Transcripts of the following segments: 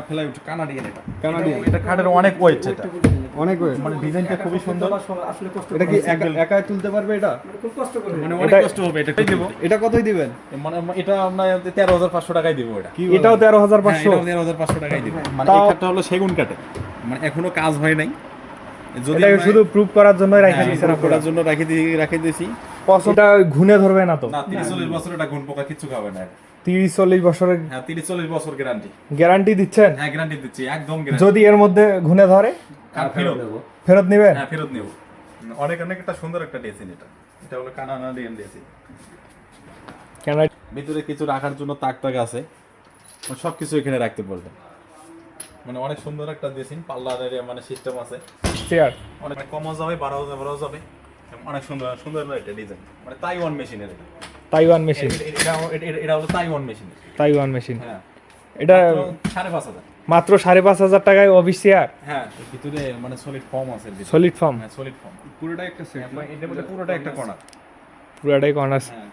ফেলাই উঠে কানাডিয়ান এটা। কানাডিয়ান। এটা- এটা খাটের অনেক ওয়েট এটা। অনেক ওয়েট মানে ডিজাইনটা খুবই সুন্দর। আসলে কষ্ট এটা কি একা- তুলতে পারবে এটা? খুব কষ্ট করে। মানে অনেক কষ্ট হবে এটা দেবো এটা কতই দিবেন? মানে এটা আমরা তেরো হাজার পাঁচশো টাকায় দিব এটা। এটাও তেরো হাজার হ্যাঁ, পাঁচশো এটাও তেরো হাজার পাঁচশো টাকায় দিব। মানে এই খাটটা হলো সেগুন মানে এখনও কাজ হয় নাই। যদি শুধু করার রাখা হ্যাঁ, proof আপনারা করার জন্য রাখি দিয়ে রাখি দিয়েছি। পছন্দটা ঘুনে ধরবে না তো। না বছর এটা গুণ পোকা কিচ্ছু খাবে না। তিরিশ চল্লিশ বছরের হ্যাঁ তিরিশ চল্লিশ বছর গ্যারান্টি গ্যারান্টি দিচ্ছেন? হ্যাঁ গ্যারান্টি দিচ্ছি একদম যদি এর মধ্যে ঘুনে ধরে? ফেরত ফেরত নেবেন? হ্যাঁ ফেরত নেব। অনেক অনেক একটা সুন্দর একটা ডেসিন এটা। এটা হলো কানাডিয়ান ডেসিন কেন ভিতরে কিছু রাখার জন্য তাক তাক আছে। মানে সব কিছু এখানে রাখতে পারবেন। মানে অনেক সুন্দর একটা ডেসিন পার্লারের মানে সিস্টেম আছে। চেয়ার অনেক কমও যাবে বাড়াও যাবে বাড়াও যাবে। অনেক সুন্দর সুন্দর একটা ডিজাইন মানে তাইওয়ান মেশিনের এটা। তাইওয়ান মেশিন এটা এটা- হলো তাইওয়ান মেশিনের তাইওয়ান মেশিন হ্যাঁ। এটা মাত্র সাড়ে পাঁচ হাজার। মাত্র সাড়ে পাঁচ হাজার টাকায় অফিস চেয়ার হ্যাঁ ভিতরে মানে সলিড ফর্ম আছে সলিড ফর্ম হ্যাঁ সলিড ফর্ম পুরোটা একটা সেট এটার মধ্যে পুরোটা একটা কর্নার পুরাটাই কর্নার হ্যাঁ।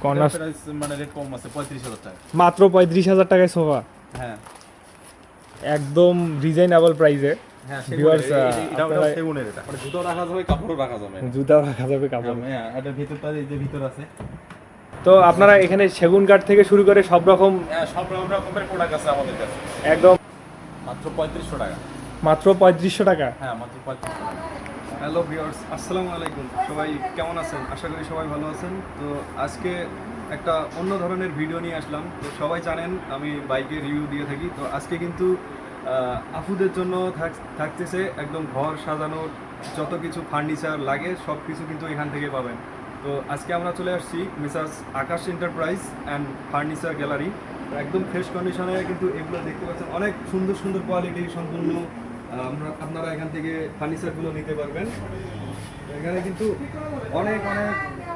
কর্নার মানে রেট কম আছে পঁয়ত্রিশ হাজার টাকা। মাত্র পঁয়ত্রিশ হাজার টাকায় সোফা হ্যাঁ। একদম রিজনেবল প্রাইসে হ্যাঁ Viewers, সেগুনের, আহ, এই- এটা ওটা আপনারা- সেগুনের এটা। জুতো রাখা যাবে কাপড়ও রাখা যাবে। জুতাও রাখা যাবে কাপড়। এটা ভিতরটা এই যে ভিতর আছে। তো আপনারা এখানে সেগুন কাঠ থেকে শুরু করে সব রকম হ্যাঁ সব রকমের প্রোডাক্ট আছে আমাদের কাছে। একদম। মাত্র পঁয়ত্রিশশো টাকা। মাত্র পঁয়ত্রিশশো টাকা? হ্যাঁ মাত্র পঁয়ত্রিশশো টাকা। হ্যালো ভিউয়ার্স আসসালামু আলাইকুম। সবাই কেমন আছেন? আশা করি সবাই ভালো আছেন। তো আজকে একটা অন্য ধরনের ভিডিও নিয়ে আসলাম। তো সবাই জানেন আমি বাইকের রিভিউ দিয়ে থাকি। তো আজকে কিন্তু আফুদের জন্য থাক- থাকতেছে একদম ঘর সাজানোর যত কিছু ফার্নিচার লাগে সব কিছু কিন্তু এখান থেকে পাবেন। তো আজকে আমরা চলে আসছি Mrs Akash enterprise and furniture gallery একদম ফ্রেশ কন্ডিশনে কিন্তু এগুলো দেখতে পাচ্ছেন। অনেক সুন্দর সুন্দর কোয়ালিটি সম্পূর্ণ আমরা আপনারা এখান থেকে ফার্নিচারগুলো নিতে পারবেন। এখানে কিন্তু অনেক অনেক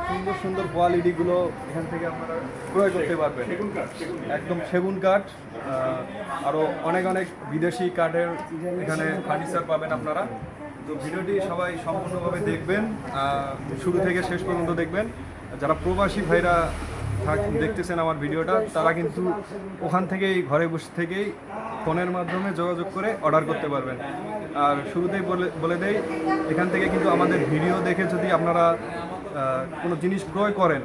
সুন্দর সুন্দর কোয়ালিটিগুলো এখান থেকে আপনারা ক্রয় করতে পারবেন। একদম সেগুন কাঠ আরও অনেক অনেক বিদেশি কাঠের এখানে ফার্নিচার পাবেন আপনারা। তো ভিডিওটি সবাই সম্পূর্ণভাবে দেখবেন শুরু থেকে শেষ পর্যন্ত দেখবেন। যারা প্রবাসী ভাইরা দেখতেছেন আমার ভিডিওটা, তারা কিন্তু ওখান থেকেই, ঘরে বসে থেকেই ফোনের মাধ্যমে যোগাযোগ করে অর্ডার করতে পারবেন। আর শুরুতেই বলে বলে দেই, এখান থেকে কিন্তু আমাদের ভিডিও দেখে যদি আপনারা কোনো জিনিস ক্রয় করেন,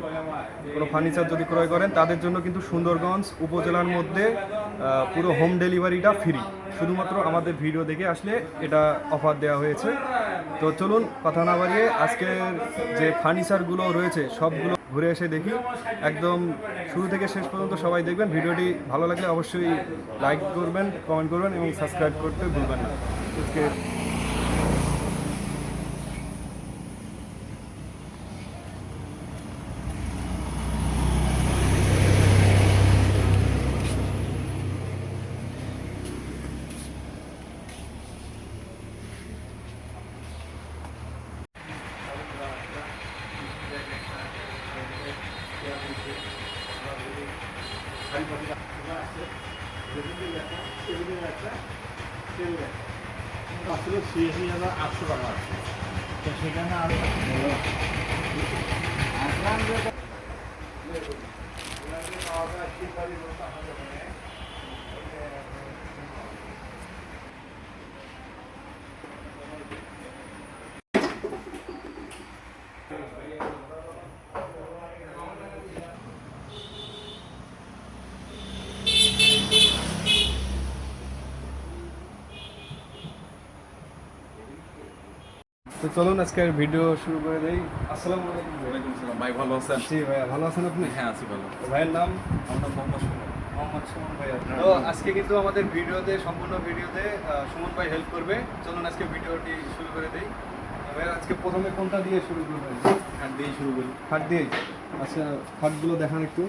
কোনো ফার্নিচার যদি ক্রয় করেন, তাদের জন্য কিন্তু সুন্দরগঞ্জ উপজেলার মধ্যে পুরো হোম ডেলিভারিটা ফ্রি শুধুমাত্র আমাদের ভিডিও দেখে আসলে এটা অফার দেওয়া হয়েছে। তো চলুন কথা না বাড়িয়ে আজকের যে ফার্নিচারগুলো রয়েছে, সবগুলো ঘুরে এসে দেখি। একদম শুরু থেকে শেষ পর্যন্ত সবাই দেখবেন। ভিডিওটি ভালো লাগলে অবশ্যই লাইক করবেন কমেন্ট করবেন এবং সাবস্ক্রাইব করতে ভুলবেন না। আজকে আসলে ছিয়াশি হাজার আটশো টাকা আছে তো চলুন আজকের ভিডিও শুরু করে দেই। আসসালামু আলাইকুম। ভাই। ওয়ালাইকুম আসসালাম। ভাই ভালো আছেন? জি ভাইয়া ভালো আছেন আপনি? হ্যাঁ আছি ভালো। ভাইয়ের নাম? আমার নাম মোহাম্মদ সুমন। মোহাম্মদ সুমন ভাইয়া তো আজকে কিন্তু আমাদের ভিডিওতে সম্পূর্ণ ভিডিওতে সুমন ভাই হেল্প করবে। চলুন আজকে ভিডিওটি শুরু করে দেই। ভাইয়া আজকে প্রথমে কোনটা দিয়ে শুরু করবেন? খাট দিয়ে শুরু করি। খাট দিয়ে? আচ্ছা খাটগুলো দেখান একটু।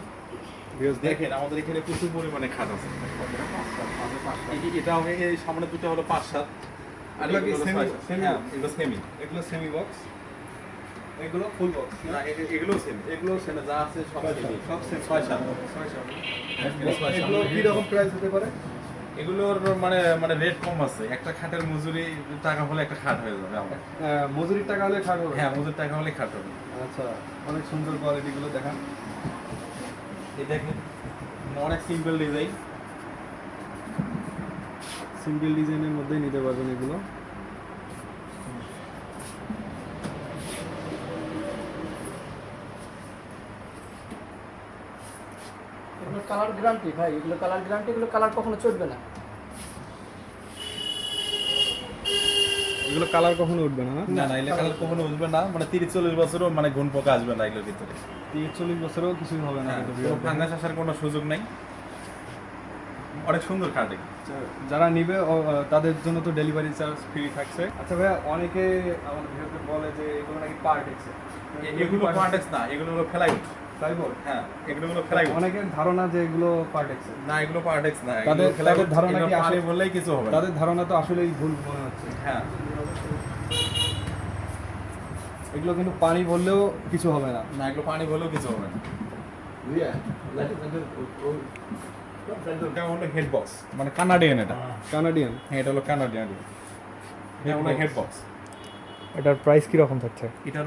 দেখেন। আমাদের এখানে প্রচুর পরিমাণে খাট আছে। এটা হবে এই সামনে দুটো হলো পাঁচ সাত। আর এগুলো কি? হ্যাঁ এগুলো সেমি এগুলো সেমি বক্স এগুলো ফুল বক্স না এগুলো সেমি এগুলো সেমি যা আছে সব সেমি সব সেম ছয় সাত। ছয় সাত। এগুলো ছয় সাত। এগুলো কি রকম প্রাইস হতে পারে? এগুলোর মানে মানে রেট কম আছে। একটা খাটের মজুরি টাকা হলে একটা খাট হয়ে যাবে আমার। আহ, মজুরির টাকা হলে খাট হবে। হ্যাঁ মজুরি টাকা হলে খাট হবে। আচ্ছা অনেক সুন্দর কোয়ালিটিগুলো দেখান। এই দেখেন অনেক সিম্পল ডিজাইন সিম্পল ডিজাইনের মধ্যেই নিতে পারবেন এগুলো। কালার গ্যারান্টি ভাই এগুলো কালার গ্যারান্টি এগুলো কালার কখনো চলবে না। এগুলো কালার কখনো উঠবে না না? না এগুলো কালার কখনো উঠবে না। মানে তিরিশ চল্লিশ বছরও মানে গুণ পোকা আসবে না এগুলোর ভিতরে। তিরিশ চল্লিশ বছরেও কিছুই হবে না হ্যাঁ, ফাঙ্গাস আসার কোনো সুযোগ নেই। অনেক সুন্দর খাট। যারা নিবে তাদের জন্য তো ডেলিভারি চার্জ ফ্রি থাকছে। আচ্ছা ভাইয়া অনেকে আমাদের ভিডিওতে বলে যে এগুলো নাকি পার্ট এক্সে এগুলো পার্টেক্স না এগুলো হলো ফেলাইউড ফ্লাইবোর্ড হ্যাঁ এগুলো হলো অনেকের ধারণা যে এগুলো পার্ট এক্সে না এগুলো পার্টেক্স না তাদের- তাদের ধারণা কি আসলে- পানি বললেই কিছু হবে তাদের ধারণা তো আসলেই ভুল মনে হচ্ছে। হ্যাঁ। এগুলো কিন্তু পানি বললেও কিছু হবে না। না এগুলো পানি বললেও কিছু হবে না। এটা হলো হেড বক্স মানে কানাডিয়ান এটা। কানাডিয়ান হ্যাঁ এটা হলো কানাডিয়ান এটা হলো হেড বক্স এটার প্রাইস কীরকম থাকছে? এটার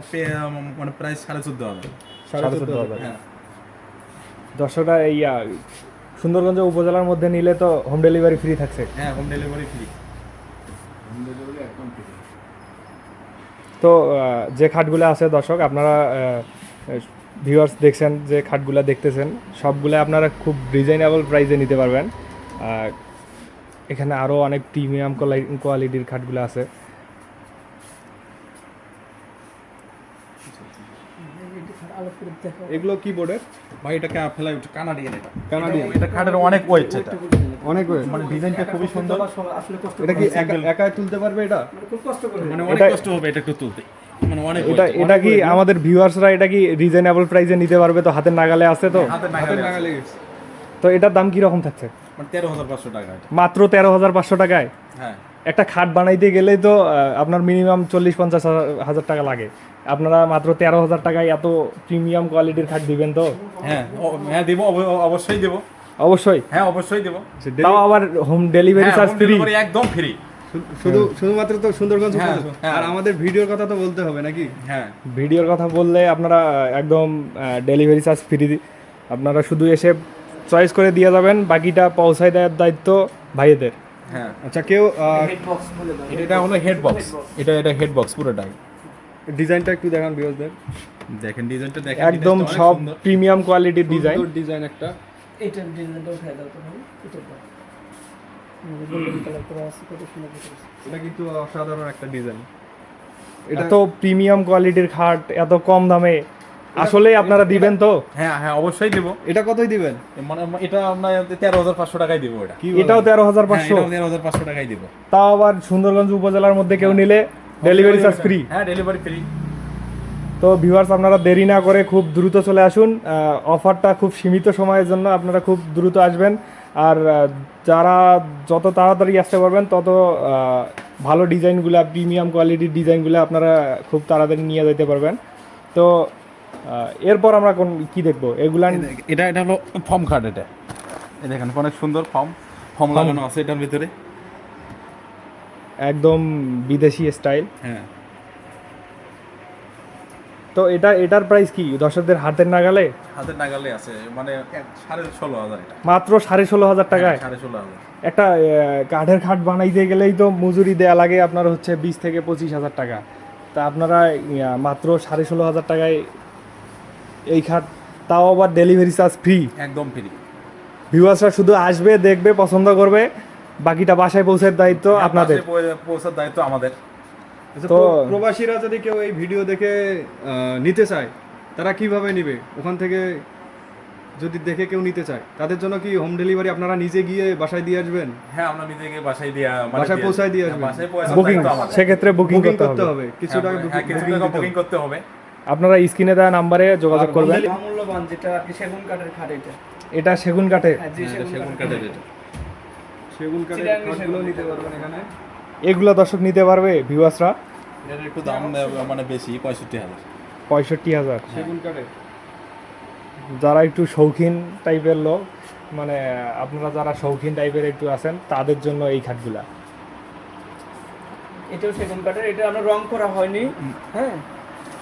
মানে প্রাইস সাড়ে চোদ্দ হাজার। সাড়ে চোদ্দ হাজার। হ্যাঁ। দর্শকরা এই সুন্দরগঞ্জ উপজেলার মধ্যে নিলে তো হোম ডেলিভারি ফ্রি থাকছে। হ্যাঁ হোম ডেলিভারি ফ্রি তো যে খাটগুলো আছে দর্শক আপনারা ভিউয়ার্স দেখছেন যে খাটগুলো দেখতেছেন সবগুলো আপনারা খুব রিজনেবল প্রাইসে নিতে পারবেন। এখানে আরও অনেক প্রিমিয়াম কোয়ালিটির খাটগুলো আছে। এগুলো কি বোর্ডের ভাই এটা কা ফেলাই উঠে কানাডিয়ান এটা। কানাডিয়ান। এটা খাটের অনেক ওয়েট এটা। অনেক ওয়েট মানে ডিজাইনটা খুবই সুন্দর। আসলে কষ্ট এটা কি। একা একাই তুলতে পারবে এটা? মানে খুব কষ্ট করে। মানে অনেক কষ্ট হবে এটা একটু তুলতে। এটা weight, এটা অনেক কি আমাদের ভিউয়ার্সরা এটা কি রিজনেবল প্রাইসে নিতে পারবে? তো হাতের নাগালে আছে তো? হাতের নাগালে। তো এটার দাম কি রকম থাকছে? মানে তেরো হাজার পাঁচশো টাকা মাত্র তেরো হাজার পাঁচশো টাকায়? হ্যাঁ। একটা খাট বানাইতে গেলেই তো আপনার মিনিমাম চল্লিশ পঞ্চাশ হাজার- হাজার টাকা লাগে। আপনারা মাত্র তেরো হাজার টাকায় এত প্রিমিয়াম কোয়ালিটির খাট দিবেন তো? হ্যাঁ হ্যাঁ দেবো অব- অবশ্যই দেবো। অবশ্যই? হ্যাঁ অবশ্যই দেবো। তাও আবার হোম ডেলিভারি চার্জ ফ্রি একদম ফ্রি শুধু শুধুমাত্র তো সুন্দরগঞ্জ হ্যাঁ। হ্যাঁ। আর আমাদের ভিডিওর কথা তো বলতে হবে নাকি? হ্যাঁ। ভিডিওর কথা বললে আপনারা একদম ডেলিভারি চার্জ ফ্রি আপনারা শুধু এসে চয়েস করে দিয়ে যাবেন বাকিটা পৌঁছায় দেওয়ার দায়িত্ব ভাইয়েদের হ্যাঁ। আচ্ছা কেউ হেড বক্স এটা হলো হেড বক্স এটা এটা হেড বক্স পুরোটাই। ডিজাইনটা একটু দেখান বিয়সদের দেখেন ডিজাইনটা দেখেন একদম সব প্রিমিয়াম কোয়ালিটির ডিজাইন ডিজাইন একটা। এইটার ডিজাইনটা উঠাই দাও তো ভাই এটা এটা কিন্তু অসাধারণ একটা ডিজাইন এটা এত প্রিমিয়াম কোয়ালিটির খাট এত কম দামে। আসলেই আপনারা দিবেন তো? হ্যাঁ হ্যাঁ অবশ্যই দেবো। এটা কতই দিবেন? মানে এটা আমরা তেরো হাজার পাঁচশো টাকায় দিব এটা। এটাও তেরো হাজার হ্যাঁ, পাঁচশো তেরো হাজার পাঁচশো টাকায় দিব। তাও আবার সুন্দরগঞ্জ উপজেলার মধ্যে কেউ নিলে ডেলিভারি চার্জ ফ্রি হ্যাঁ ডেলিভারি ফ্রি তো ভিউয়ার্স আপনারা দেরি না করে খুব দ্রুত চলে আসুন। অফারটা খুব সীমিত সময়ের জন্য আপনারা খুব দ্রুত আসবেন। আর যারা যত তাড়াতাড়ি আসতে পারবেন তত ভালো ডিজাইনগুলো প্রিমিয়াম কোয়ালিটির ডিজাইনগুলো আপনারা খুব তাড়াতাড়ি নিয়ে যেতে পারবেন। তো এরপর আমরা কোন কি দেখব? এগুলা এটা এটা হলো ফর্ম কার্ড এটা। এই দেখেন অনেক সুন্দর ফর্ম। ফর্ম লাগানো আছে এটার ভিতরে। একদম বিদেশি স্টাইল হ্যাঁ। তো এটা এটার প্রাইস কি? দর্শকদের হাতের নাগালে? হাতের নাগালে আছে মানে সাড়ে ষোলো হাজার এটা। মাত্র সাড়ে ষোলো হাজার টাকায়? হ্যাঁ, সাড়ে ষোলো হাজার। একটা কাঠের খাট বানাইতে গেলেই তো মজুরি দেয়া লাগে আপনার হচ্ছে বিশ থেকে পঁচিশ হাজার টাকা। তা আপনারা মাত্র সাড়ে ষোলো হাজার টাকায় এই খাট তাও আবার ডেলিভারি চার্জ ফ্রি একদম ফ্রি ভিউয়ার্সরা শুধু আসবে দেখবে পছন্দ করবে বাকিটা বাসায় পৌঁছার দায়িত্ব হ্যাঁ, আপনাদের। পৌঁছার দায়িত্ব আমাদের। তো- প্রবাসীরা যদি কেউ এই ভিডিও দেখে নিতে চায় তারা কীভাবে নিবে? ওখান থেকে যদি দেখে কেউ নিতে চায় তাদের জন্য কি হোম ডেলিভারি আপনারা নিজে গিয়ে বাসায় দিয়ে আসবেন? হ্যাঁ আমরা নিজেকে বাসায় দিয়া মানে বাসায় পৌঁছায় দিয়ে হ্যাঁ, আসবেন। বাসায় বুকিং। সেক্ষেত্রে বুকিং বুকিং করতে হবে। কিছু হ্যাঁ, টাকা হ্যাঁ, বুকিং হবে। করতে হবে। আপনারা স্ক্রিনে দেওয়া নাম্বারে যোগাযোগ করবেন। মূল্যবান যেটা কি সেগুন কাঠের খাট এটা। এটা সেগুন কাঠের। হ্যাঁ জি হ্যাঁ, এটা সেগুন কাঠের এটা। সেগুন কাঠের খাটগুলো সেগুন নিতে পারবেন এখানে। এগুলো দর্শক নিতে পারবে ভিউয়ার্সরা এটার একটু দাম মানে বেশি পঁয়ষট্টি হাজার। পঁয়ষট্টি হাজার। সেগুন কাঠের? যারা একটু শৌখিন টাইপের লোক মানে আপনারা যারা শৌখিন টাইপের একটু আছেন তাদের জন্য এই খাটগুলা। এটাও সেগুন কাঠের এটা আমরা রং করা হয়নি হ্যাঁ।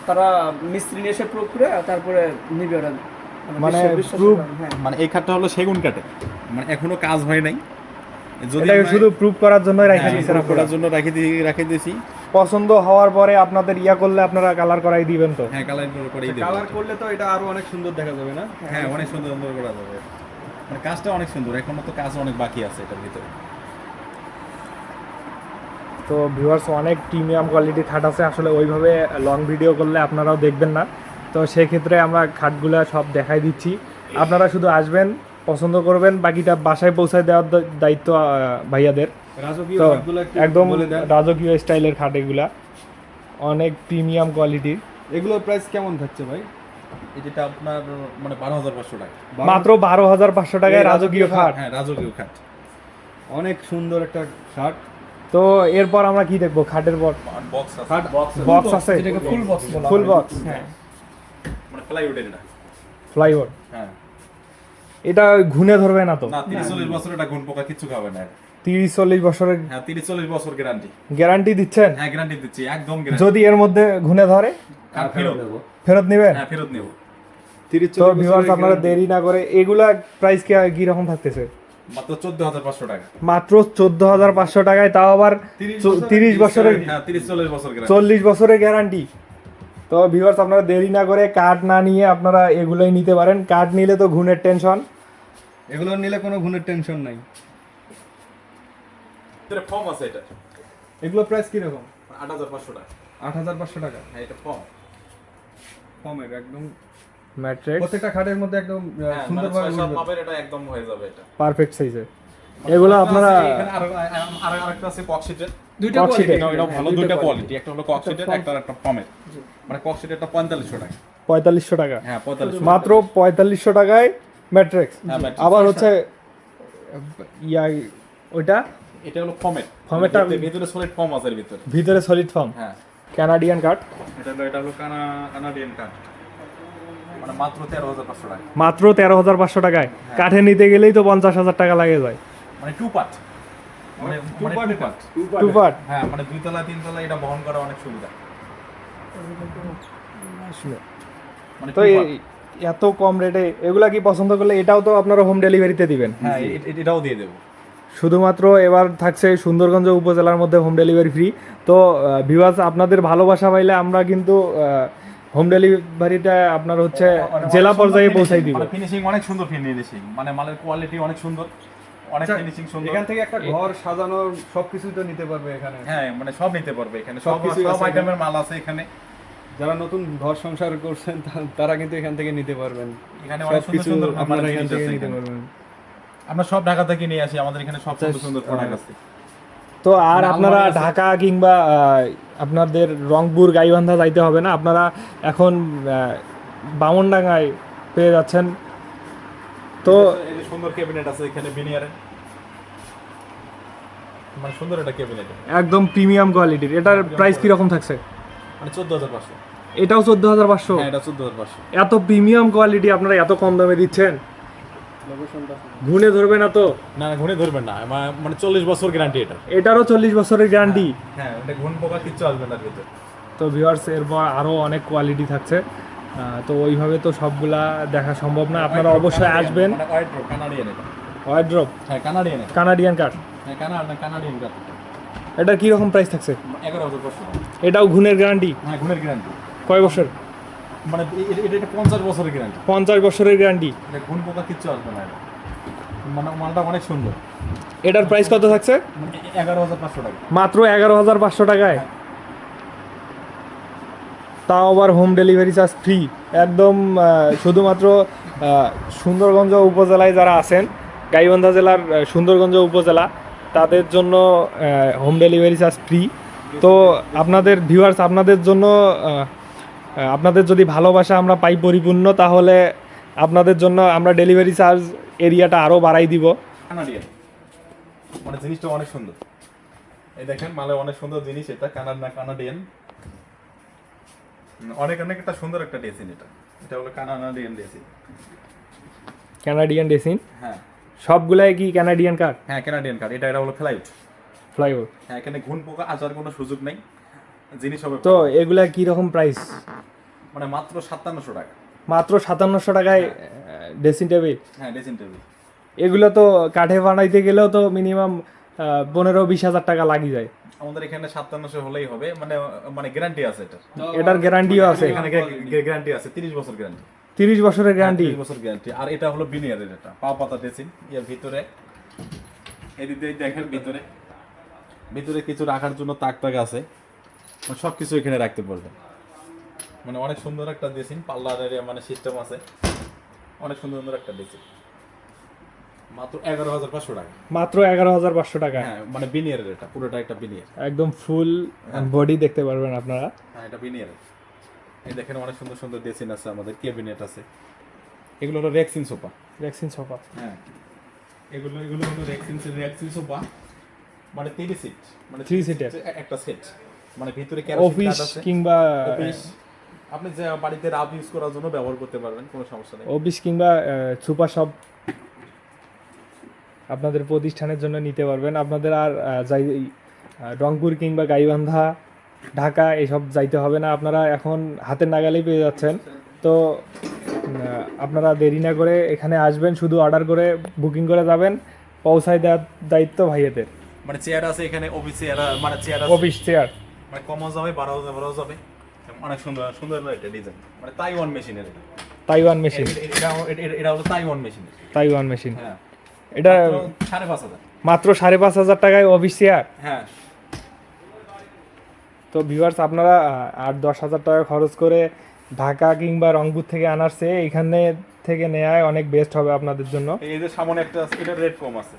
তারা মিস্ত্রি নিয়ে এসে প্রয়োগ করে তারপরে নিবে ওরা। মানে করেন, হ্যাঁ। মানে এই খাটটা হলো সেগুন কাঠে মানে এখনও কাজ হয় নাই। যদি শুধু প্রুভ করার জন্য রেখে হ্যাঁ, দিয়েছেন করার জন্য রাখি দিয়ে রাখি দিয়েছি। পছন্দ হওয়ার পরে আপনাদের ইয়া করলে আপনারা কালার করাই দিবেন তো। হ্যাঁ কালার করেই দেবো। কালার করলে তো এটা আরও অনেক সুন্দর দেখা যাবে না? হ্যাঁ অনেক সুন্দর সুন্দর করা যাবে। মানে কাজটা অনেক সুন্দর এখনও তো কাজ অনেক বাকি আছে এটার ভিতরে। তো ভিউয়ার্স অনেক প্রিমিয়াম কোয়ালিটি খাট আছে আসলে ওইভাবে লং ভিডিও করলে আপনারাও দেখবেন না। তো সেক্ষেত্রে আমরা খাটগুলো সব দেখাই দিচ্ছি। আপনারা শুধু আসবেন পছন্দ করবেন বাকিটা বাসায় পৌঁছায় দেওয়ার দায়িত্ব ভাইয়াদের। তো একদম রাজকীয় স্টাইলের খাট এগুলা। অনেক প্রিমিয়াম কোয়ালিটির এগুলোর প্রাইস কেমন থাকছে ভাই? এটা আপনার মানে বারো হাজার পাঁচশো টাকা। মাত্র বারো হাজার পাঁচশো টাকায় রাজকীয় খাট। হ্যাঁ রাজকীয় খাট। অনেক সুন্দর একটা শার্ট তো এরপর আমরা কি দেখব? খাটের পর বক্স আছে। বক্স আছে। ফুল বক্স ফুল বক্স হ্যাঁ। মানে প্লাইউডের এটা। ফ্লাইওভার হ্যাঁ। এটা ঘুনে ধরবে না তো। না তিরিশ চল্লিশ বছর এটা গুণ পোকা কিচ্ছু খাবে না তিরিশ চল্লিশ বছরের হ্যাঁ তিরিশ চল্লিশ বছর গ্যারান্টি গ্যারান্টি দিচ্ছেন? হ্যাঁ গ্যারান্টি দিচ্ছি একদম যদি এর মধ্যে ঘুনে ধরে? আর ফেরত দেবো ফেরত নেবেন? হ্যাঁ ফেরত নেব। তিরিশ তো ভিউয়ার্স আপনারা দেরি না করে এগুলা প্রাইস কি কি রকম থাকতেছে? মাত্র চোদ্দ হাজার পাঁচশো টাকা। মাত্র চোদ্দ হাজার পাঁচশো টাকায় তাও আবার তিরিশ বছরের হ্যাঁ চল্লিশ চল্লিশ বছরের গ্যারান্টি তো ভিউয়ার্স আপনারা দেরি না করে কার্ড না নিয়ে আপনারা এগুলোই নিতে পারেন। কার্ড নিলে তো ঘুণের টেনশন এগুলো নিলে কোনো ঘুণের টেনশন নাই। ফর্ম আছে এটা? এগুলো প্রাইস কীরকম? আট হাজার পাঁচশো টাকা। আট হাজার পাঁচশো টাকা? হ্যাঁ এটা ফর্ম কমের একদম ম্যাট্রিক্স প্রত্যেকটা খাটের মধ্যে একদম হ্যাঁ মানে সুন্দরভাবে সাত মাপের এটা একদম হয়ে যাবে এটা। পারফেক্ট সাইজে এগুলো আপনারা আরও আরও আরেকটা আছে ককশিটের দুইটা quality, sheet এটা ভালো দুইটা কোয়ালিটি একটা হলো ককশিটের একটা একটা ফর্মের মানে ককশিটেরটা পঁয়তাল্লিশশো টাকা। পঁয়তাল্লিশশো টাকা। হ্যাঁ পঁয়তাল্লিশশো মাত্র পঁয়তাল্লিশশো টাকায় ম্যাট্রিক্স হ্যাঁ, আবার হচ্ছে ইয়া ওইটা? এটা হলো ফর্মের ফর্মেরটা- ভিতরে- ভিতরে সলিড ফর্ম আছে ভিতরে। ভিতরে সলিড ফর্ম হ্যাঁ। ক্যানাডিয়ান কাঠ এটা হলো এটা হলো কানাডিয়ান কাঠ মানে মাত্র তেরো হাজার পাঁচশো টাকা। মাত্র তেরো হাজার পাঁচশো টাকায়। কাঠে নিতে গেলেই তো পঞ্চাশ হাজার টাকা লাগে যায়। মানে টু পার্ট মানে মানে। টু পার্ট হ্যাঁ মানে দুই তলা তিন তলা এটা। বহন করা অনেক সুবিধা। মানে তো। এত কম রেটে এগুলা কি পছন্দ করলে এটাও তো আপনারা হোম ডেলিভারিতে দিবেন। হ্যাঁ এটাও দিয়ে দেবো। শুধুমাত্র এবার থাকছে সুন্দরগঞ্জ উপজেলার মধ্যে হোম ডেলিভারি ফ্রি তো ভিভাস আপনাদের ভালোবাসা পাইলে আমরা কিন্তু হোম ডেলিভারিটা আপনার হচ্ছে জেলা পর্যায়ে পৌঁছাই দিব। ফিনিশিং অনেক সুন্দর ফিনিশিং মানে মালের কোয়ালিটি অনেক সুন্দর অনেক আচ্ছা, ফিনিশিং সুন্দর। এখান থেকে একটা ঘর সাজানোর সবকিছুই তো নিতে পারবে এখানে? হ্যাঁ মানে সব নিতে পারবে এখানে। সব সব আইটেমের মাল আছে এখানে। যারা নতুন ঘর সংসার করছেন তারা কিন্তু এখান থেকে নিতে পারবেন। এখানে অনেক সুন্দর সুন্দর আপনারা আপনারা এখান থেকে নিতে পারবেন। আমরা সব ঢাকা থেকে নিয়ে আসি আমাদের এখানে সব সুন্দর সুন্দর প্রোডাক্ট আছে। তো আর মানে আপনারা ঢাকা কিংবা আপনাদের রংপুর গাইবান্ধা যাইতে হবে না। আপনারা এখন বামনডাঙ্গায় পেয়ে যাচ্ছেন। তো এই সুন্দর ক্যাবিনেট আছে এখানে বিনিয়ারে মানে সুন্দর একটা ক্যাবিনেট। একদম প্রিমিয়াম কোয়ালিটির। এটার প্রাইস কীরকম থাকছে? মানে চোদ্দ হাজার পাঁচশো। এটাও চোদ্দ হাজার পাঁচশো? হ্যাঁ এটা চোদ্দ হাজার পাঁচশো। এত প্রিমিয়াম কোয়ালিটি আপনারা এত কম দামে দিচ্ছেন? ঘুনে ধরবে না তো? না না ঘুরে ধরবেন না। মানে চল্লিশ বছর গ্যারান্টি এটা। এটারও চল্লিশ বছরের গ্যারান্টি হ্যাঁ এটা ঘুন পোকা কিচ্ছু আসবে না ভিতরে। তো ভিউয়ার্স এরপর আরও অনেক কোয়ালিটি থাকছে। তো ওইভাবে তো সবগুলা দেখা সম্ভব না। আপনারা অবশ্যই আসবেন। মানে ওয়াইড্রপ হ্যাঁ কানাডিয়ান কানাডিয়ান কাঠ হ্যাঁ কানাডিয়ান কাঠ এটা কি রকম প্রাইস থাকছে? এগারো হাজার পাঁচশো। এটাও ঘুনের গ্যারান্টি হ্যাঁ ঘুমের গ্যারান্টি কয় বছর? মানে এটা এটা পঞ্চাশ বছরের গ্যারান্টি পঞ্চাশ বছরের গ্যারান্টি এটা ঘুন পোকা কিচ্ছু আসবে না মানে মালটা অনেক সুন্দর। এটার প্রাইস কত থাকছে? এগারো হাজার পাঁচশো টাকা। মাত্র এগারো হাজার পাঁচশো টাকায়? তাও আবার হোম ডেলিভারি চার্জ ফ্রি একদম শুধুমাত্র সুন্দরগঞ্জ উপজেলায় যারা আছেন গাইবান্ধা জেলার সুন্দরগঞ্জ উপজেলা তাদের জন্য হোম ডেলিভারি চার্জ ফ্রি তো আপনাদের ভিউয়ার্স আপনাদের জন্য আপনাদের যদি ভালোবাসা আমরা পাই পরিপূর্ণ তাহলে আপনাদের জন্য আমরা ডেলিভারি চার্জ এরিয়াটা আরও বাড়াই দিব। কানাডিয়ান। মানে জিনিসটা অনেক সুন্দর। এই দেখেন মালে অনেক সুন্দর জিনিস এটা কানাডা কানাডিয়ান। অনেক অনেক একটা সুন্দর একটা ডেসিন এটা। এটা হলো কানাডিয়ান ডেসিন ক্যানাডিয়ান ডেসিন হ্যাঁ। সবগুলাই কি ক্যানাডিয়ান কার হ্যাঁ কানাডিয়ান কার্ড এটা এটা হলো ফ্লাইউড ফ্লাইউড হ্যাঁ এখানে ঘুন পোকা আসার কোনো সুযোগ নেই। জিনিস হবে তো এগুলা কি রকম প্রাইস মানে মাত্র সাতান্নশো টাকা। মাত্র সাতান্নশো টাকায় ড্রেসিং টেবিল হ্যাঁ ড্রেসিং টেবিল এগুলো তো কাঠে বানাইতে গেলেও তো মিনিমাম পনেরো বিশ হাজার টাকা লাগি যায়। আমাদের এখানে সাতান্নশো হলেই হবে। মানে মানে গ্যারান্টি আছে এটা এটার গ্যারান্টিও আছে। এখানে গ্যারান্টি আছে তিরিশ বছর গ্যারান্টি তিরিশ বছরের গ্যারান্টি তিরিশ বছর গ্যারান্টি আর এটা হলো বিনিয়ারের এটা। পা পাতা ড্রেসিং এর ভিতরে। এদিক দিয়ে দেখেন ভিতরে। ভিতরে কিছু রাখার জন্য তাক তাক আছে। মানে সব কিছু এখানে রাখতে পারবেন। মানে অনেক সুন্দর একটা ড্রেসিং পার্লারের মানে সিস্টেম আছে। অনেক সুন্দর সুন্দর একটা ড্রেসিং মাত্র এগারো হাজার পাঁচশো টাকা। মাত্র এগারো হাজার পাঁচশো টাকা। হ্যাঁ মানে বিনিয়ারের এটা। পুরোটা একটা বিনিয়ার। একদম ফুল বডি দেখতে পারবেন আপনারা। হ্যাঁ এটা বিনিয়ারের। এই দেখেন অনেক সুন্দর সুন্দর ড্রেসিং আছে আমাদের ক্যাবিনেট আছে। এগুলো হলো রেক্সিন সোফা। Vaccine sofa. হ্যাঁ এগুলো এগুলো হলো রেক্সিন রেক্সিন সোফা মানে তিন সিট মানে seater। seat একটা সেট মানে ভিতরে অফিস কিংবা অফিস আপনি যে বাড়িতে রাব ইউজ করার জন্য ব্যবহার করতে পারবেন কোনো সমস্যা নেই। অফিস কিংবা সুপার শপ আপনাদের প্রতিষ্ঠানের জন্য নিতে পারবেন। আপনাদের আর যাই রংপুর কিংবা গাইবান্ধা ঢাকা এসব যাইতে হবে না। আপনারা এখন হাতের নাগালেই পেয়ে যাচ্ছেন। তো আপনারা দেরি না করে এখানে আসবেন শুধু অর্ডার করে বুকিং করে যাবেন। পৌঁছায় দেওয়ার দায়িত্ব ভাইয়েদের। মানে চেয়ার আছে এখানে অফিস চেয়ার মানে চেয়ার আছে। অফিস চেয়ার মানে কমও যাবে বাড়াও যাবে বাড়াও যাবে। অনেক সুন্দর সুন্দর এটা ডিজাইন মানে তাইওয়ান মেশিনের এটা। তাইওয়ান মেশিন এটা এটা- হলো তাইওয়ান মেশিনের তাইওয়ান মেশিন হ্যাঁ। এটা সাড়ে পাঁচ হাজার। মাত্র সাড়ে পাঁচ হাজার টাকায় অফিস চেয়ার হ্যাঁ। তো ভিউয়ার্স আপনারা আট দশ হাজার টাকা খরচ করে ঢাকা কিংবা রংপুর থেকে আনার চেয়ে এখানে থেকে নেওয়ায় অনেক বেস্ট হবে আপনাদের জন্য। এই যে সামনে একটা এটা রেট কম আছে।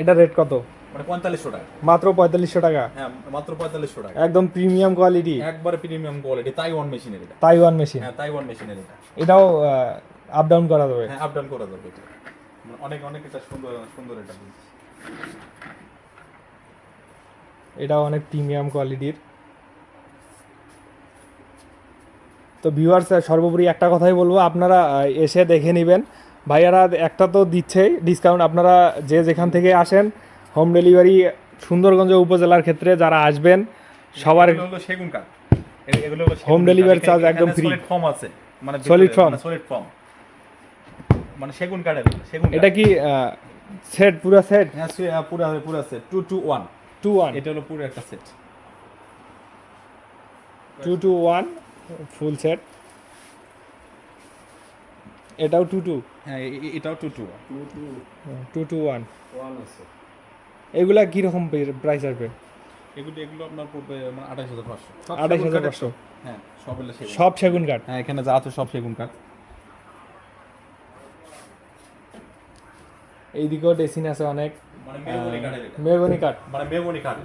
এটা রেট কত? মানে পঁয়তাল্লিশশো টাকা। মাত্র পঁয়তাল্লিশশো টাকা? হ্যাঁ মাত্র পঁয়তাল্লিশশো টাকা। একদম প্রিমিয়াম কোয়ালিটি একবারে প্রিমিয়াম কোয়ালিটি তাইওয়ান মেশিনের এটা। তাইওয়ান মেশিন হ্যাঁ তাইওয়ান মেশিনের এটা। এটাও আপ ডাউন করা যাবে। হ্যাঁ আপ ডাউন করা যাবে এটা। মানে অনেক অনেক এটা সুন্দর সুন্দর এটা। এটাও অনেক প্রিমিয়াম কোয়ালিটির তো ভিউয়ার্স সর্বোপরি একটা কথাই বলব আপনারা এসে দেখে নেবেন। ভাইয়ারা একটা তো দিচ্ছেই ডিসকাউন্ট আপনারা যে যেখান থেকে আসেন হোম ডেলিভারি সুন্দরগঞ্জ উপজেলার ক্ষেত্রে যারা আসবেন সবার সেগুন কাঠ। এগুলো হলো Home delivery একদম। সলিড ফর্ম আছে। মানে সলিড ফর্ম সলিড ফর্ম মানে সেগুন কাঠের সেগুন এটা কি সেট পুরো সেট হ্যাঁ পুরো পুরো আছে two two one two one এটা হলো পুরো একটা set two two one full set. এটাও টু টু হ্যাঁ এটাও two two two two one এগুলা কীরকম প্রাইস আসবে? এগুলো এগুলো আপনার পড়বে মানে আঠাশ হাজার পাঁচশো। আঠাইশ হাজার পাঁচশো। হ্যাঁ সব সেগুন। সব সেগুন কাঠ হ্যাঁ এখানে যা আছে সব সেগুন কাঠ এইদিকেও ডেসিন আছে অনেক। মেহগনি কাঠ মানে মেহগনি কাঠ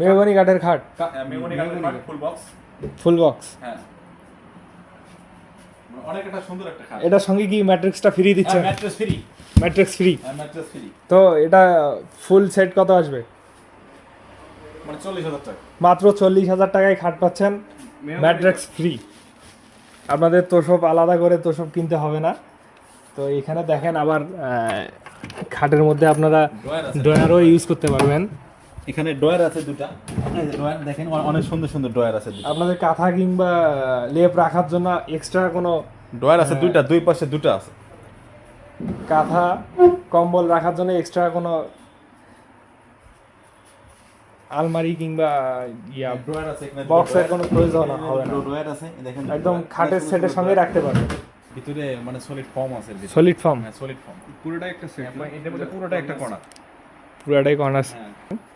মেহগনি কাঠের খাট মেহগনি কাঠের কাঠ ফুল বক্স ফুল বক্স হ্যাঁ। অনেক একটা সুন্দর একটা খাট। এটার সঙ্গে কি ম্যাট্রিক্সটা ফ্রি দিচ্ছে? হ্যাঁ ফ্রি। Mattress free. হ্যাঁ ফ্রি। তো এটা ফুল সেট কত আসবে? মানে টাকা। মাত্র চল্লিশ হাজার টাকায় খাট পাচ্ছেন। Mattress free. আপনাদের তোষব আলাদা করে তোষব কিনতে হবে না। তো এখানে দেখেন আবার খাটের মধ্যে আপনারা ড্রয়ার ড্রয়ারও ইউজ করতে পারবেন। এখানে ড্রয়ার আছে দুটা। ড্রয়ার দেখেন অনেক সুন্দর সুন্দর ড্রয়ার আছে আপনাদের কাঁথা কিংবা লেপ রাখার জন্য এক্সট্রা কোনো ড্রয়ার আছে দুইটা দুই পাশে দুটো আছে। কাঁথা কম্বল রাখার জন্য এক্সট্রা কোনো আলমারি কিংবা ইয়া ড্রয়ার আছে এখানে বক্সের কোনো প্রয়োজন হবে না। ড্রয়ার আছে দেখেন একদম খাটের সেটের সঙ্গে রাখতে পারবেন। ভিতরে মানে সলিড ফর্ম আছে সলিড ফর্ম হ্যাঁ সলিড ফর্ম পুরোটা একটা সেট এটার মধ্যে পুরোটা একটা কর্নার পুরাটাই কর্নার হ্যাঁ সবাই আছে মোড়া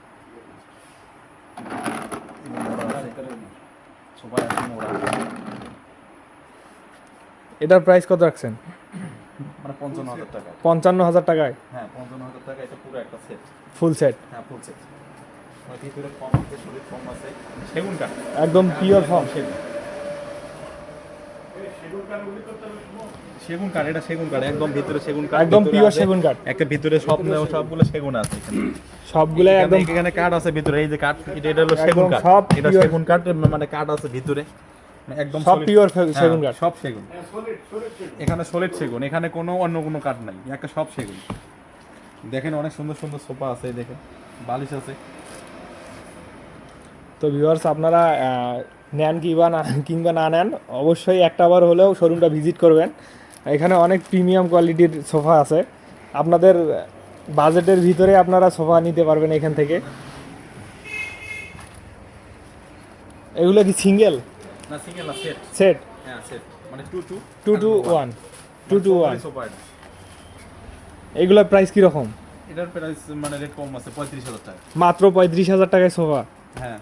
এটার প্রাইস কত রাখছেন? মানে পঞ্চান্ন হাজার টাকা। পঞ্চান্ন হাজার টাকায়? হ্যাঁ পঞ্চান্ন হাজার টাকা এটা পুরো একটা সেট ফুল সেট হ্যাঁ ফুল সেট মানে ভিতরে ফর্ম আছে সলিড ফর্ম আছে। সেগুন কাঠ একদম পিওর ফর্ম সেগুন সেগুন কাঠ এটা সেগুন কাঠ একদম ভিতরে সেগুন কাঠ একদম পিওর সেগুন কাঠ। একটা ভিতরে সব সবগুলো সেগুন আছে এখানে। একদম এখানে- কাঠ আছে ভিতরে এই যে কাঠ এটা এটা হলো সেগুন কাঠ। সব এটা সেগুন কাঠ মানে কাঠ আছে ভিতরে। মানে একদম সব পিওর হ্যাঁ, সেগুন কাঠ। সব সেগুন। এখানে সলিড সেগুন এখানে কোনো অন্য কোনো কাঠ নাই একটা সব সেগুন। দেখেন অনেক সুন্দর সুন্দর সোফা আছে দেখেন বালিশ আছে। তো ভিউয়ার্স আপনারা নেন কিংবা না কিংবা না নেন অবশ্যই একটা বার হলেও শোরুমটা ভিজিট করবেন। এখানে অনেক প্রিমিয়াম কোয়ালিটির সোফা আছে। আপনাদের বাজেটের ভিতরে আপনারা সোফা নিতে পারবেন এখান থেকে। এগুলো কি সিঙ্গেল? না সিঙ্গেল না সেট। সেট? হ্যাঁ সেট। মানে two two two two one two two one sofa এটা। এগুলোর প্রাইস কীরকম? এটার প্রাইস মানে রেট কম আছে পঁয়ত্রিশ হাজার টাকা। মাত্র পঁয়ত্রিশ হাজার টাকায় সোফা? হ্যাঁ।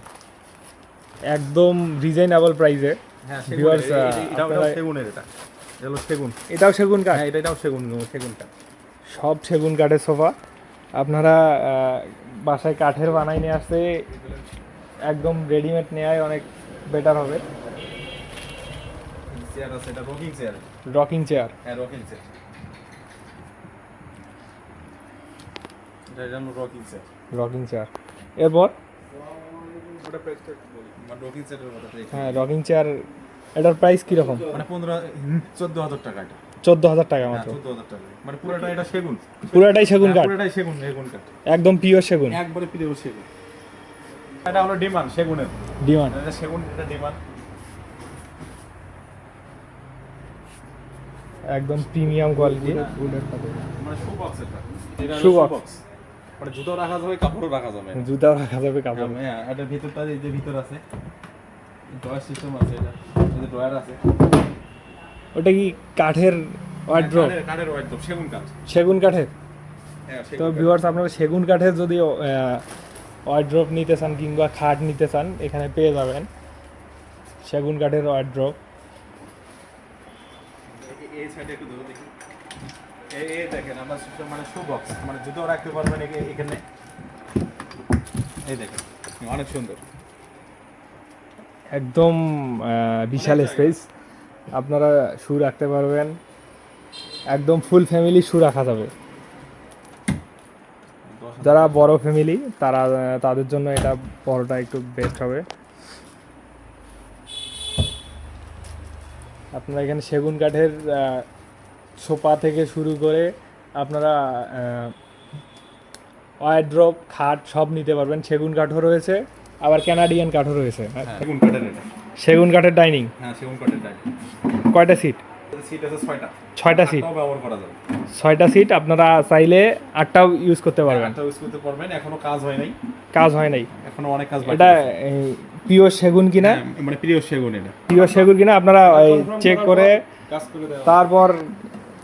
একদম রিজনেবল প্রাইসে হ্যাঁ আপনারা- সেগুনের এটা এটা। হলো সেগুন। এটাও সেগুন কাঠ? হ্যাঁ এটাও সেগুন সেগুন কাঠ। সব সেগুন কাঠের সোফা। আপনারা বাসায় কাঠের বানাই নিয়ে আসতে একদম রেডিমেড নেওয়াই অনেক বেটার হবে। চেয়ার আছে এটা রকিং চেয়ার রকিং চেয়ার হ্যাঁ রকিং চেয়ার এটা রকিং চেয়ার রকিং চেয়ার এরপর? ওটা প্রাইসটা মানে। হ্যাঁ রকিং চেয়ার এটার প্রাইস কীরকম? মানে পনেরো চোদ্দ হাজার টাকা এটা। চোদ্দ হাজার টাকা হ্যাঁ মাত্র চোদ্দ হাজার টাকা। মানে পুরোটা এটা সেগুন। পুরোটাই সেগুন হ্যাঁ, কাঠ? পুরোটাই সেগুন সেগুন কাঠ। একদম পিওর সেগুন? একবারে প্রিয় সেগুন। এটা হলো ডিমান্ড সেগুনের। ডিমান্ড। এটা সেগুন এটা ডিমান্ড। একদম প্রিমিয়াম কোয়ালিটি মানে শু বক্স এটা এটা শু বক্স মানে জুতো রাখা যাবে কাপড়ও রাখা যাবে। জুতাও রাখা যাবে কাপড়। হ্যাঁ এটার ভিতরটা এই যে ভিতর আছে। ড্রয়ার সিস্টেম আছে এটা। ড্রয়ার আছে। ওটা কি কাঠের ওয়ার্ড্রপ কাঠের- কাঠের সেগুন কাঠ। সেগুন কাঠের? হ্যাঁ তো ভিউয়ার্স আপনারা সেগুন কাঠের যদি ওয়ার্ড্রপ নিতে চান কিংবা খাট নিতে চান এখানে পেয়ে যাবেন সেগুন কাঠের ওয়ার্ড্রপ এই সাইডে একটু ধরো দেখি। এই দেখেন আমরা মানে শু বক্স মানে জুতো রাখতে পারবেন এখে- এখানে। এই দেখেন অনেক সুন্দর। একদম বিশাল স্পেস আপনারা শু রাখতে পারবেন। একদম ফুল ফ্যামিলি শু রাখা যাবে। যারা বড় ফ্যামিলি তারা তাদের জন্য এটা বড়টা একটু বেস্ট হবে। আপনারা এখানে সেগুন কাঠের সোফা থেকে শুরু করে আপনারা ওয়ারড্রপ খাট সব নিতে পারবেন। সেগুন কাঠও রয়েছে। আবার ক্যানাডিয়ান কাঠও রয়েছে। হ্যাঁ সেগুন কাঠের এটা। সেগুন কাঠের ডাইনিং হ্যাঁ সেগুন কাঠের টাইপ কয়টা সিট সিট আছে ছয়টা। ছয়টা সিট ব্যবহার করা যাবে। ছয়টা সিট আপনারা চাইলে আটটাও ইউজ করতে পারবেন। আটটা ইউজ করতে পারবেন। এখনও কাজ হয় নাই। কাজ হয় নাই। এখনও অনেক কাজ বাকি এটা আছে। পিওর সেগুন কিনা? হ্যাঁ, মানে প্রিয় সেগুন এটা। সেগুন কিনা আপনারা চেক করে কাজ করে তারপর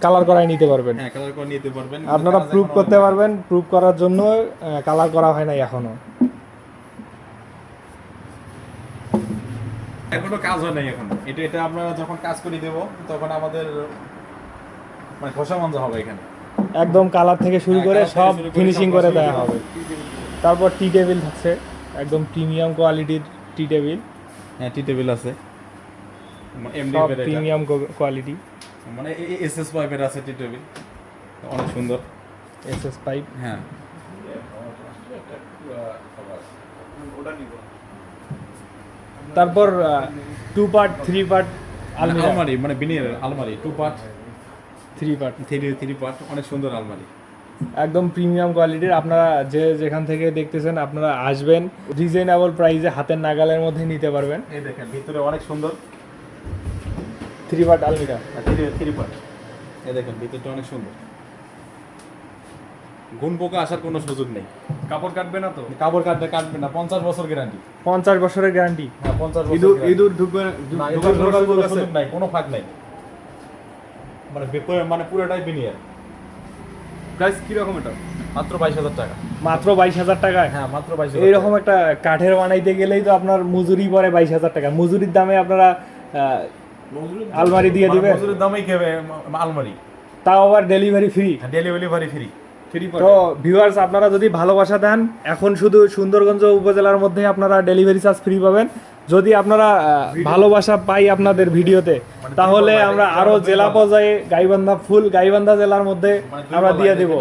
কালার করাই নিতে পারবেন। হ্যাঁ কালার করে নিতে পারবেন। আপনারা প্রুফ করতে পারবেন। প্রুফ করার জন্য কালার করা হয় নাই এখনও। এখনও কাজ হয় নাই এখন। এটা এটা আপনারা যখন কাজ করে দেব তখন আমাদের মানে ঘষা মাঞ্জা হবে এখানে। একদম কালার থেকে শুরু হ্যাঁ, করে সব ফিনিশিং করে দেওয়া হবে। তারপর টি টেবিল থাকছে একদম প্রিমিয়াম কোয়ালিটির টি টেবিল। হ্যাঁ টি টেবিল আছে। MD premium quality. মানে এস এস পাইপের আছে টি টেবিল। অনেক সুন্দর। S S pipe. হ্যাঁ। তারপর টু পার্ট থ্রি পার্ট আলমারি। মানে বিনিয়ার আলমারি two part three part three three part অনেক সুন্দর আলমারি। একদম প্রিমিয়াম কোয়ালিটির আপনারা যে যেখান থেকে দেখতেছেন আপনারা আসবেন। রিজনেবল প্রাইসে হাতের নাগালের মধ্যে নিতে পারবেন। এই দেখেন ভিতরে অনেক সুন্দর। থ্রি পার্ট আলমিরা। থ্রি থ্রি পার্ট এই দেখেন ভিতরটা অনেক সুন্দর। গুণ পোকা আসার কোনো সুযোগ নেই। কাপড় কাটবে না তো? কাপড় কাটবে কাটবে না। পঞ্চাশ বছর গ্যারান্টি পঞ্চাশ বছরের গ্যারান্টি হ্যাঁ পঞ্চাশ ইঁদুর ইঁদুর ঢুকবে না, ঢুকার ঢোকার সুযোগ কোনো সুযোগ নাই কোনো ফাঁক নাই। মানে বেপরে- মানে পুরোটাই বিনিয়ার। প্রাইস কীরকম এটা? মাত্র বাইশ হাজার টাকা। মাত্র বাইশ হাজার টাকায়? হ্যাঁ মাত্র বাইশ এইরকম একটা কাঠের বানাইতে গেলেই তো আপনার মজুরি পড়ে বাইশ হাজার টাকা। মজুরির দামে আপনারা আহ, আলমারি দিয়ে দিবেন মজুরির দামই কেবে আলমারি। তাও আবার ডেলিভারি ফ্রি ডেলিভারি ফ্রি তো ভিউয়ার্স আপনারা যদি ভালোবাসা দেন এখন শুধু সুন্দরগঞ্জ উপজেলার মধ্যে আপনারা ডেলিভারি চার্জ ফ্রি পাবেন। যদি আপনারা ভালোবাসা পাই আপনাদের ভিডিওতে তাহলে আমরা আরও জেলা পর্যায়ে গাইবান্ধা ফুল গাইবান্ধা জেলার মধ্যে আমরা দিয়ে দেব।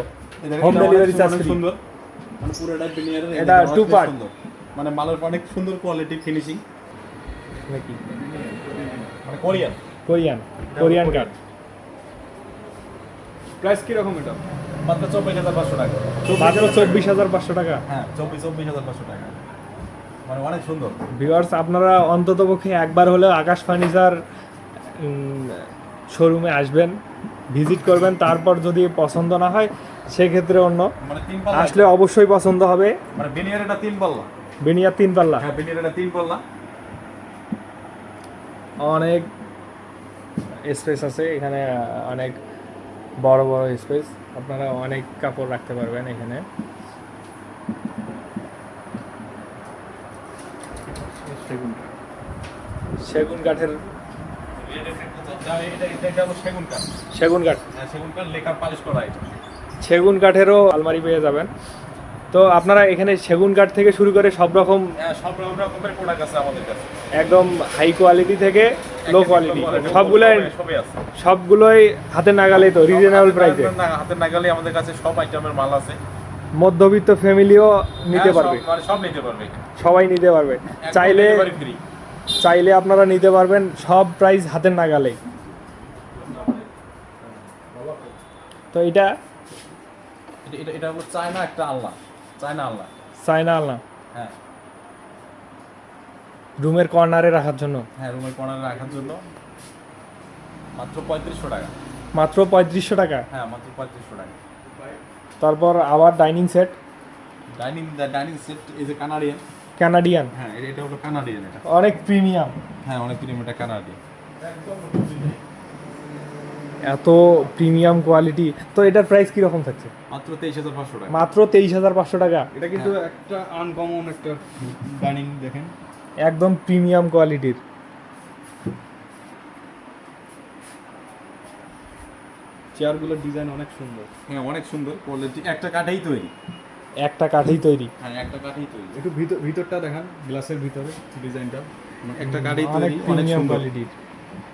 হোম ডেলিভারি চার্জ ফ্রি মানে এটা two part। মানে মালের অনেক সুন্দর কোয়ালিটি ফিনিশিং নাকি মানে কোরিয়ান। কোরিয়ান কোরিয়ান কাঠ প্রাইস কীরকম এটা? মাত্র চব্বিশ হাজার পাঁচশো টাকা। মাত্র চব্বিশ হাজার পাঁচশো টাকা? হ্যাঁ চব্বিশ চব্বিশ হাজার পাঁচশো টাকা। মানে অনেক সুন্দর। ভিউয়ার্স আপনারা অন্তত পক্ষে একবার হলেও আকাশ ফার্নিচার শোরুমে আসবেন ভিজিট করবেন তারপর যদি পছন্দ না হয় সেক্ষেত্রে অন্য। মানে আসলে অবশ্যই পছন্দ হবে। মানে বিনিয়ার এটা তিন পাল্লা। বেনিয়ার তিন পাল্লা। হ্যাঁ বিনিয়ার এটা তিন পাল্লা। অনেক স্পেস আছে এখানে অনেক বড় বড় স্পেস আপনারা অনেক কাপড় রাখতে পারবেন এখানে। সেগুন কাঠের সেগুন কাঠ সেগুন কাঠ। হ্যাঁ সেগুন কাঠ লেখা পালিশ করা সেগুন কাঠেরও আলমারি পেয়ে যাবেন। তো আপনারা এখানে সেগুন কাঠ থেকে শুরু করে সব রকম হ্যাঁ সব রকমের প্রোডাক্ট আছে আমাদের কাছে। একদম হাই কোয়ালিটি থেকে লো কোয়ালিটি সবগুলোই সবই আছে। সবগুলোই হাতে নাগালে তো রিজনেবল প্রাইসে না- হাতের নাগালে আমাদের কাছে সব আইটেমের মাল আছে। মধ্যবিত্ত ফ্যামিলিও নিতে পারবে। সব- মানে নিতে পারবে। সবাই নিতে পারবে। চাইলে চাইলে আপনারা নিতে পারবেন সব প্রাইস হাতের নাগালে তো এটা এটা এটা হলো চায়না একটা আল্লাহ চায়না আল্লাহ। চাইনা না হ্যাঁ। রুমের কর্নারে রাখার জন্য? হ্যাঁ রুমের কর্নারে রাখার জন্য। মাত্র পঁয়ত্রিশশো টাকা। মাত্র পঁয়ত্রিশশো টাকা? হ্যাঁ মাত্র পঁয়ত্রিশশো টাকা। তারপর আবার dining set? Dining dining set এই যে কানাডিয়ান। কানাডিয়ান? হ্যাঁ এটা- এটা হলো কানাডিয়ান এটা। অনেক প্রিমিয়াম। হ্যাঁ অনেক প্রিমিয়াম এটা কানাডিয়ান। এত প্রিমিয়াম কোয়ালিটি তো এটার প্রাইস কীরকম থাকছে? মাত্র তেইশ হাজার পাঁচশো টাকা। মাত্র তেইশ হাজার পাঁচশো টাকা। এটা কিন্তু একটা আনকমন একটা ডাইনিং দেখেন। একদম প্রিমিয়াম কোয়ালিটির চেয়ারগুলোর ডিজাইন অনেক সুন্দর। হ্যাঁ অনেক সুন্দর কোয়ালিটি একটা কাঠেই তৈরি। একটা কাঠেই তৈরি। হ্যাঁ একটা কাঠেই তৈরি। একটু ভিতর ভিতরটা দেখান গ্লাসের ভিতরে ডিজাইনটা একটা কাঠেই তৈরি অনেক প্রিমিয়াম সুন্দর। কোয়ালিটির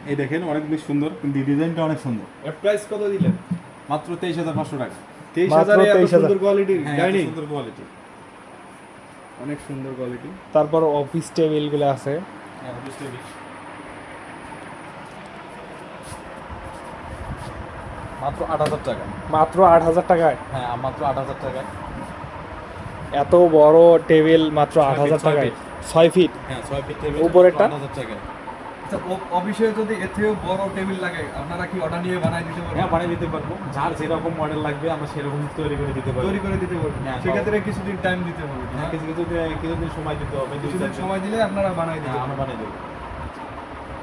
এই দেখেন অনেক বেশ সুন্দর। কিন্তু ডিজাইনটা অনেক সুন্দর। এর প্রাইস কত দিলেন? মাত্র তেইশ হাজার পাঁচশো টাকা। তেইশ হাজারে এত সুন্দর কোয়ালিটির হ্যাঁ ডাইনিং সুন্দর কোয়ালিটি অনেক সুন্দর কোয়ালিটি তারপর অফিস টেবিলগুলো আছে। হ্যাঁ অফিস টেবিল মাত্র আট হাজার টাকা। মাত্র আট হাজার টাকায় হ্যাঁ মাত্র আট হাজার টাকায় এত বড় টেবিল মাত্র আট হাজার টাকায়। ছয় ফিট হ্যাঁ ছয় ফিট টেবিল উপরেরটা? আট হাজার টাকায় অফিসে যদি এর থেকেও বড় টেবিল লাগে আপনারা কি অর্ডার নিয়ে বানাই দিতে হ্যাঁ পারবেন বানিয়ে দিতে পারব। যার যেরকম মডেল লাগবে আমরা সেরকম তৈরি করে দিতে পারব। তৈরি করে দিতে পারবেন হ্যাঁ, সেক্ষেত্রে কিছুদিন টাইম দিতে হবে হ্যাঁ কিছু কিছু দিন- কিছুদিন সময় দিতে হবে কিছুদিন দিন। সময় দিলে আপনারা বানাই দিতে হ্যাঁ আমরা বানিয়ে দেবো।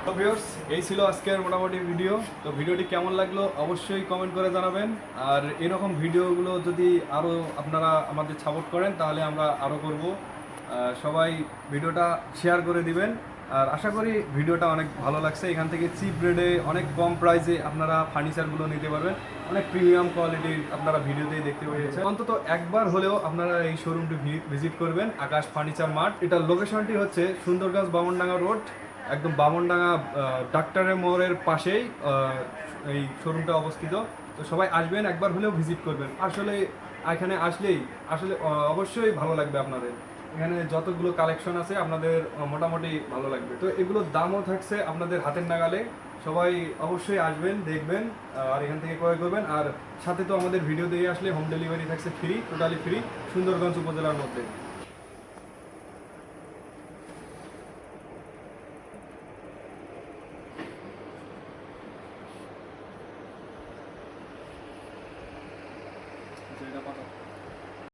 তো ভিউয়ার্স এই ছিল আজকের মোটামুটি ভিডিও তো ভিডিওটি কেমন লাগল অবশ্যই কমেন্ট করে জানাবেন। আর এরকম ভিডিওগুলো যদি আরও আপনারা আমাদের সাপোর্ট করেন তাহলে আমরা আরও করব। সবাই ভিডিওটা শেয়ার করে দিবেন। আর আশা করি ভিডিওটা অনেক ভালো লাগছে। এখান থেকে চিপ রেটে অনেক কম প্রাইসে আপনারা ফার্নিচারগুলো নিতে পারবেন। অনেক প্রিমিয়াম কোয়ালিটির আপনারা ভিডিওতেই দেখতে পেয়েছেন। অন্তত একবার হলেও আপনারা এই শোরুমটি ভিজিট করবেন, আকাশ ফার্নিচার মার্ট এটার লোকেশনটি হচ্ছে সুন্দরগঞ্জ বামনডাঙ্গা রোড একদম বামনডাঙ্গা ডাক্তারের মোড়ের পাশেই এই শোরুমটা অবস্থিত। তো সবাই আসবেন, একবার হলেও ভিজিট করবেন। আসলে, এখানে আসলেই, আসলে অবশ্যই ভালো লাগবে আপনাদের। এখানে যতগুলো কালেকশন আছে, আপনাদের মোটামুটি ভালো লাগবে। তো এগুলোর দামও থাকছে আপনাদের হাতের নাগালে। সবাই অবশ্যই আসবেন, দেখবেন আর এখান থেকে ক্রয় করবেন। আর সাথে তো আমাদের ভিডিও দিয়ে আসলে হোম ডেলিভারি থাকছে ফ্রি টোটালি ফ্রি সুন্দরগঞ্জ উপজেলার মধ্যে।